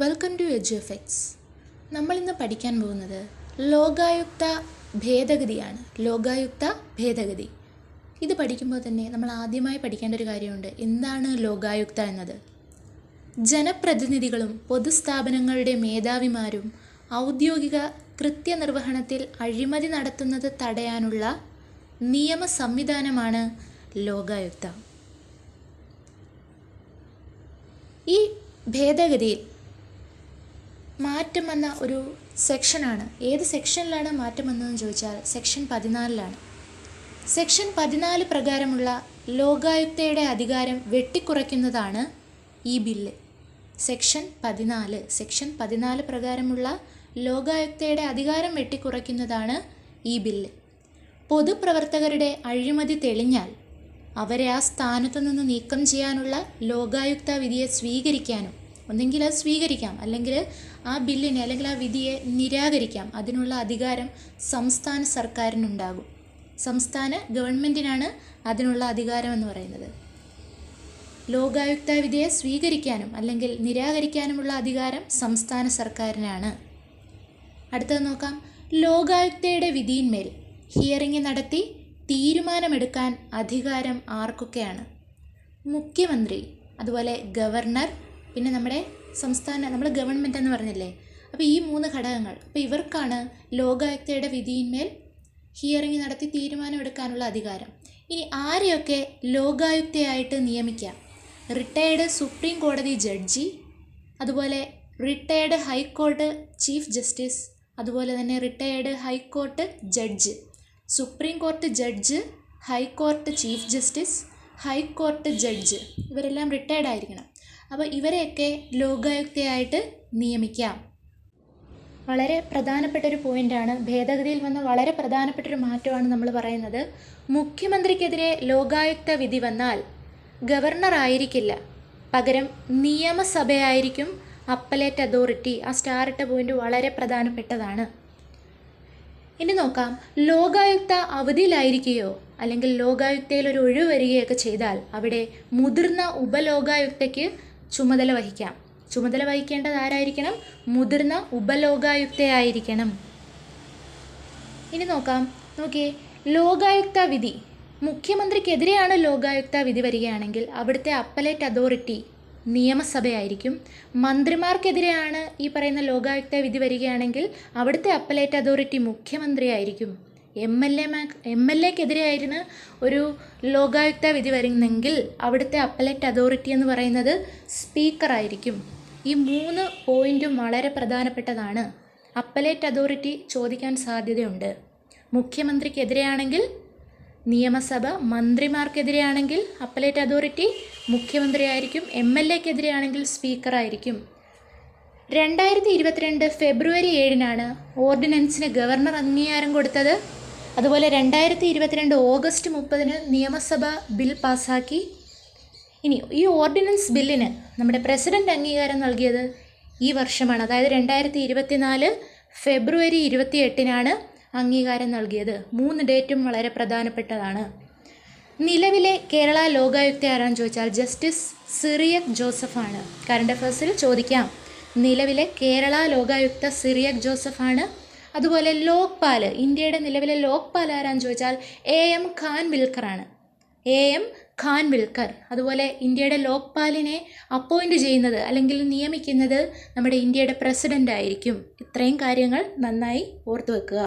Welcome to എജു effects നമ്മളിന്ന് പഠിക്കാൻ പോകുന്നത് ലോകായുക്ത ഭേദഗതിയാണ്. ലോകായുക്ത ഭേദഗതി. ഇത് പഠിക്കുമ്പോൾ തന്നെ നമ്മൾ ആദ്യമായി പഠിക്കേണ്ട ഒരു കാര്യമുണ്ട്. എന്താണ് ലോകായുക്ത എന്നത്? ജനപ്രതിനിധികളും പൊതുസ്ഥാപനങ്ങളുടെ മേധാവിമാരും ഔദ്യോഗിക കൃത്യനിർവഹണത്തിൽ അഴിമതി നടത്തുന്നത് തടയാനുള്ള നിയമ സംവിധാനമാണ് ലോകായുക്ത. ഈ ഭേദഗതിയിൽ മാറ്റം വന്ന ഒരു സെക്ഷനാണ് ഏത് സെക്ഷനിലാണ് മാറ്റം വന്നതെന്ന് ചോദിച്ചാൽ സെക്ഷൻ പതിനാലിലാണ്. സെക്ഷൻ പതിനാല് പ്രകാരമുള്ള ലോകായുക്തയുടെ അധികാരം വെട്ടിക്കുറയ്ക്കുന്നതാണ് ഈ ബില്ല്. സെക്ഷൻ പതിനാല്. സെക്ഷൻ പതിനാല് പ്രകാരമുള്ള ലോകായുക്തയുടെ അധികാരം വെട്ടിക്കുറയ്ക്കുന്നതാണ് ഈ ബില്ല്. പൊതുപ്രവർത്തകരുടെ അഴിമതി തെളിഞ്ഞാൽ അവരെ ആ സ്ഥാനത്തു നിന്ന് നീക്കം ചെയ്യാനുള്ള ലോകായുക്ത വിധിയെ സ്വീകരിക്കാനും ഒന്നെങ്കിൽ അത് സ്വീകരിക്കാം. അല്ലെങ്കിൽ ആ ബില്ലിനെ അല്ലെങ്കിൽ ആ വിധിയെ നിരാകരിക്കാം. അതിനുള്ള അധികാരം സംസ്ഥാന സർക്കാരിനുണ്ടാകും. സംസ്ഥാന ഗവൺമെന്റിനാണ് അതിനുള്ള അധികാരം എന്ന് പറയുന്നത്. ലോകായുക്ത വിധിയെ സ്വീകരിക്കാനും അല്ലെങ്കിൽ നിരാകരിക്കാനുമുള്ള അധികാരം സംസ്ഥാന സർക്കാരിനാണ്. അടുത്തത് നോക്കാം. ലോകായുക്തയുടെ വിധിയിന്മേൽ ഹിയറിംഗ് നടത്തി തീരുമാനമെടുക്കാൻ അധികാരം ആർക്കൊക്കെയാണ്? മുഖ്യമന്ത്രി അതുപോലെ ഗവർണർ പിന്നെ നമ്മുടെ സംസ്ഥാന നമ്മൾ ഗവൺമെന്റ് എന്ന് പറഞ്ഞില്ലേ? അപ്പോൾ ഈ മൂന്ന് ഘടകങ്ങൾ അപ്പോൾ ഇവർക്കാണ് ലോകായുക്തയുടെ വിധിയിന്മേൽ ഹിയറിംഗ് നടത്തി തീരുമാനമെടുക്കാനുള്ള അധികാരം. ഇനി ആരെയൊക്കെ ലോകായുക്തയായിട്ട് നിയമിക്കാം? റിട്ടയേർഡ് സുപ്രീം കോടതി ജഡ്ജി അതുപോലെ retired high court chief justice അതുപോലെ തന്നെ retired high court judge supreme court judge high court chief justice high court judge ഇവരെല്ലാം റിട്ടയേർഡ് ആയിരിക്കണം. അപ്പോൾ ഇവരെയൊക്കെ ലോകായുക്തയായിട്ട് നിയമിക്കാം. വളരെ പ്രധാനപ്പെട്ട ഒരു പോയിന്റാണ് ഭേദഗതിയിൽ വന്ന വളരെ പ്രധാനപ്പെട്ട ഒരു മാറ്റമാണ് നമ്മൾ പറയുന്നത്. മുഖ്യമന്ത്രിക്കെതിരെ ലോകായുക്ത വിധി വന്നാൽ ഗവർണർ ആയിരിക്കില്ല പകരം നിയമസഭയായിരിക്കും അപ്പലേറ്റ് അതോറിറ്റി ആ സ്റ്റാർ ഇട്ട പോയിന്റ് വളരെ പ്രധാനപ്പെട്ടതാണ്. ഇനി നോക്കാം. ലോകായുക്ത അവധിയിലായിരിക്കുകയോ അല്ലെങ്കിൽ ലോകായുക്തയിൽ ഒരു ഒഴിവ് വരികയൊക്കെ ചെയ്താൽ അവിടെ മുതിർന്ന ഉപലോകായുക്തയ്ക്ക് ചുമതല വഹിക്കാം. ചുമതല വഹിക്കേണ്ടത് ആരായിരിക്കണം? മുതിർന്ന ഉപലോകായുക്തയായിരിക്കണം. ഇനി നോക്കാം. നോക്കിയേ ലോകായുക്ത വിധി മുഖ്യമന്ത്രിക്കെതിരെയാണ് ലോകായുക്ത വിധി വരികയാണെങ്കിൽ അവിടുത്തെ അപ്പലേറ്റ് അതോറിറ്റി നിയമസഭയായിരിക്കും. മന്ത്രിമാർക്കെതിരെയാണ് ഈ പറയുന്ന ലോകായുക്ത വിധി വരികയാണെങ്കിൽ അവിടുത്തെ appellate authority മുഖ്യമന്ത്രിയായിരിക്കും. M L A M L എക്കെതിരെയായിരുന്നു ഒരു ലോകായുക്ത വിധി വരുന്നെങ്കിൽ അവിടുത്തെ അപ്പലേറ്റ് അതോറിറ്റി എന്ന് പറയുന്നത് സ്പീക്കറായിരിക്കും ഈ മൂന്ന് പോയിന്റും വളരെ പ്രധാനപ്പെട്ടതാണ്. അപ്പലേറ്റ് അതോറിറ്റി ചോദിക്കാൻ സാധ്യതയുണ്ട്. മുഖ്യമന്ത്രിക്കെതിരെയാണെങ്കിൽ നിയമസഭ മന്ത്രിമാർക്കെതിരെയാണെങ്കിൽ അപ്പലേറ്റ് അതോറിറ്റി മുഖ്യമന്ത്രിയായിരിക്കും എം എൽ എക്കെതിരെയാണെങ്കിൽ സ്പീക്കറായിരിക്കും രണ്ടായിരത്തി ഇരുപത്തിരണ്ട് ഫെബ്രുവരി ഏഴിനാണ് ഓർഡിനൻസിന് ഗവർണർ അംഗീകാരം കൊടുത്തത് അതുപോലെ രണ്ടായിരത്തി ഇരുപത്തിരണ്ട് ഓഗസ്റ്റ് മുപ്പതിന് നിയമസഭ ബിൽ പാസ്സാക്കി ഇനി ഈ ഓർഡിനൻസ് ബില്ലിന് നമ്മുടെ പ്രസിഡന്റ് അംഗീകാരം നൽകിയത് ഈ വർഷമാണ്. അതായത് രണ്ടായിരത്തി ഇരുപത്തിനാല് ഫെബ്രുവരി ഇരുപത്തി എട്ടിനാണ് അംഗീകാരം നൽകിയത്. മൂന്ന് ഡേറ്റും വളരെ പ്രധാനപ്പെട്ടതാണ്. നിലവിലെ കേരള ലോകായുക്ത ആരാന്ന് ചോദിച്ചാൽ ജസ്റ്റിസ് സിറിയക് ജോസഫാണ്. കറണ്ട് അഫേഴ്സിൽ ചോദിക്കാം. നിലവിലെ കേരള ലോകായുക്ത സിറിയക് ജോസഫാണ് അതുപോലെ ലോക്പാൽ ഇന്ത്യയുടെ നിലവിലെ ലോക്പാൽ ആരാന്ന് ചോദിച്ചാൽ എ എം ഖാൻ വിൽക്കറാണ് എ എം ഖാൻ വിൽക്കർ അതുപോലെ ഇന്ത്യയുടെ ലോക്പാലിനെ അപ്പോയിന്റ് ചെയ്യുന്നത് അല്ലെങ്കിൽ നിയമിക്കുന്നത് നമ്മുടെ ഇന്ത്യയുടെ പ്രസിഡന്റ് ആയിരിക്കും ഇത്രയും കാര്യങ്ങൾ നന്നായി ഓർത്തു വെക്കുക.